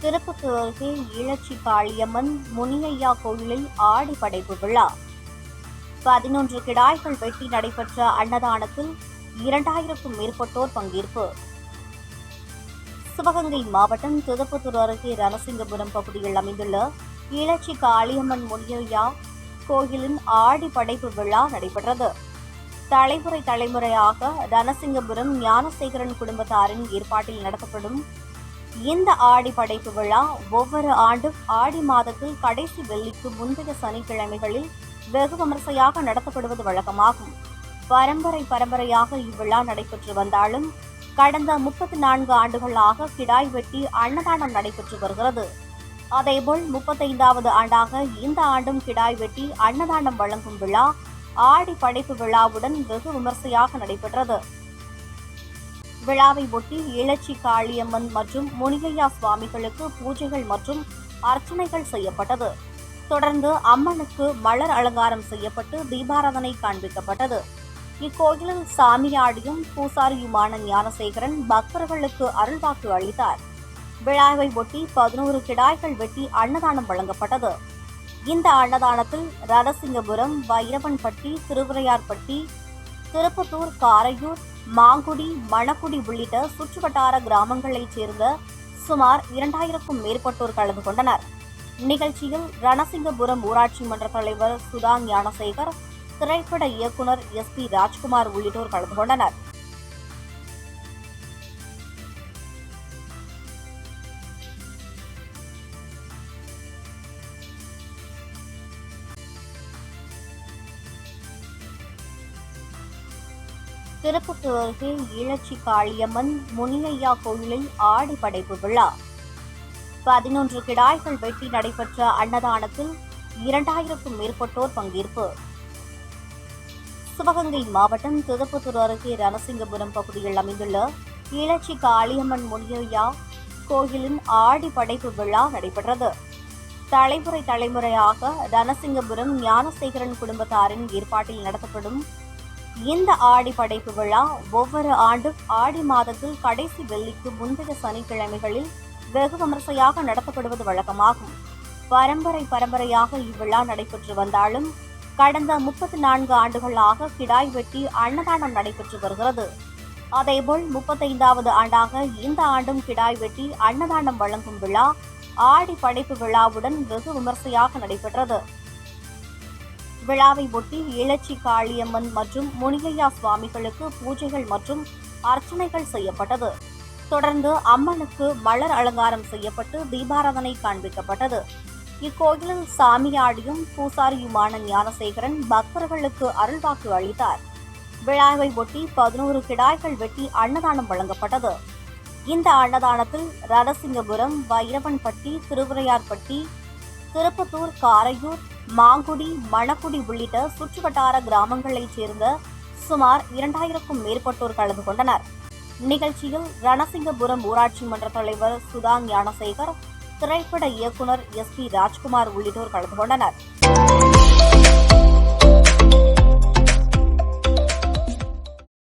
திருப்பத்தூர் அருகே ஈழச்சி காளியம்மன் முனியையா கோயிலில் ஆடி படைப்பு விழா. பதினொன்று கிடாய்கள் வெட்டி நடைபெற்ற அன்னதானத்தில் இரண்டாயிரக்கும் மேற்பட்டோர் பங்கேற்பு. சிவகங்கை மாவட்டம் திருப்பத்தூர் அருகே ரணசிங்கபுரம் பகுதியில் அமைந்துள்ள ஈழச்சி காளியம்மன் முனியையா கோயிலின் ஆடி படைப்பு விழா நடைபெற்றது. தலைமுறை தலைமுறையாக ரணசிங்கபுரம் ஞானசேகரன் குடும்பத்தாரின் ஏற்பாட்டில் நடத்தப்படும் இந்த ஆடி படைப்பு விழா ஒவ்வொரு ஆண்டும் ஆடி மாதத்தில் கடைசி வெள்ளிக்கு முந்தைய சனிக்கிழமைகளில் வெகு விமர்சையாக நடத்தப்படுவது வழக்கமாகும். பரம்பரை பரம்பரையாக இவ்விழா நடைபெற்று வந்தாலும் கடந்த முப்பத்தி நான்கு ஆண்டுகளாக கிடாய் வெட்டி அன்னதானம் நடைபெற்று வருகிறது. அதேபோல் முப்பத்தைந்தாவது ஆண்டாக இந்த ஆண்டும் கிடாய் வெட்டி அன்னதானம் வழங்கும் விழா ஆடி படைப்பு விழாவுடன் வெகு விமர்சையாக நடைபெற்றது. விழாவை ஒட்டி இளச்சி காளியம்மன் மற்றும் முனிகையா சுவாமிகளுக்கு பூஜைகள் மற்றும் அர்ச்சனைகள் செய்யப்பட்டது. தொடர்ந்து அம்மனுக்கு மலர் அலங்காரம் செய்யப்பட்டு தீபாராதனை காண்பிக்கப்பட்டது. இக்கோயிலில் சாமியாடியும் பூசாரியுமான ஞானசேகரன் பக்தர்களுக்கு அருள்வாக்கு அளித்தார். விழாவை ஒட்டி பதினோரு கிடாய்கள் வெட்டி அன்னதானம் வழங்கப்பட்டது. இந்த அன்னதானத்தில் ரதசிங்கபுரம் வைரவன்பட்டி திருவுரையார்பட்டி திருப்பத்தூர் காரையூர் மாங்குடி மணக்குடி உள்ளிட்ட சுற்றுவட்டார கிராமங்களைச் சேர்ந்த சுமார் இரண்டாயிரக்கும் மேற்பட்டோர் கலந்து கொண்டனர். நிகழ்ச்சியில் ரணசிங்கபுரம் ஊராட்சி மன்ற தலைவர் சுதா ஞானசேகர் திரைப்பட இயக்குனர் எஸ் பி ராஜ்குமார் உள்ளிட்டோர் கலந்து கொண்டனர். திருப்பத்தூர் அருகே ஈழச்சி காளியம்மன் முனியையா கோயிலில் ஆடி படைப்பு விழா. பதினொன்று கிடாய்கள் வெட்டி நடைபெற்ற அன்னதானத்தில் இரண்டாயிரக்கும் மேற்பட்டோர் பங்கேற்பு. சிவகங்கை மாவட்டம் திருப்பத்தூர் அருகே ரணசிங்கபுரம் பகுதியில் அமைந்துள்ள ஈழச்சி காளியம்மன் முனியையா கோயிலின் ஆடி படைப்பு விழா நடைபெற்றது. தலைமுறை தலைமுறையாக ரணசிங்கபுரம் ஞானசேகரன் குடும்பத்தாரின் ஏற்பாட்டில் நடத்தப்படும் இந்த ஆடி படைப்பு விழா ஒவ்வொரு ஆண்டும் ஆடி மாதத்தில் கடைசி வெள்ளிக்கு முந்தைய சனிக்கிழமைகளில் வெகு விமர்சையாக நடத்தப்படுவது வழக்கமாகும். பரம்பரை பரம்பரையாக இவ்விழா நடைபெற்று வந்தாலும் கடந்த முப்பத்தி நான்கு ஆண்டுகளாக கிடாய் வெட்டி அன்னதானம் நடைபெற்று வருகிறது. அதேபோல் முப்பத்தைந்தாவது ஆண்டாக இந்த ஆண்டும் கிடாய் வெட்டி அன்னதானம் வழங்கும் விழா ஆடி படைப்பு விழாவுடன் வெகு விமர்சையாக நடைபெற்றது. விழாவை ஒட்டி இளச்சி காளியம்மன் மற்றும் முனிகையா சுவாமிகளுக்கு பூஜைகள் மற்றும் அர்ச்சனைகள் செய்யப்பட்டது. தொடர்ந்து அம்மனுக்கு மலர் அலங்காரம் செய்யப்பட்டு தீபாராதனை காண்பிக்கப்பட்டது. இக்கோயிலில் சாமியாடியும் பூசாரியுமான ஞானசேகரன் பக்தர்களுக்கு அருள்வாக்கு அளித்தார். விழாவை ஒட்டி பதினோரு கிடாய்கள் வெட்டி அன்னதானம் வழங்கப்பட்டது. இந்த அன்னதானத்தில் ரதசிங்கபுரம் வைரவன்பட்டி திருவுரையார்பட்டி திருப்பத்தூர் காரையூர் மாங்குடி மணக்குடி உள்ளிட்ட சுற்றுவட்டார கிராமங்களைச் சேர்ந்த சுமார் இரண்டாயிரக்கும் மேற்பட்டோர் கலந்து கொண்டனர். நிகழ்ச்சியில் ரணசிங்கபுரம் ஊராட்சி மன்ற தலைவர் சுதா ஞானசேகர் திரைப்பட இயக்குனர் எஸ் பி ராஜ்குமார் உள்ளிட்டோர் கலந்து கொண்டனர்.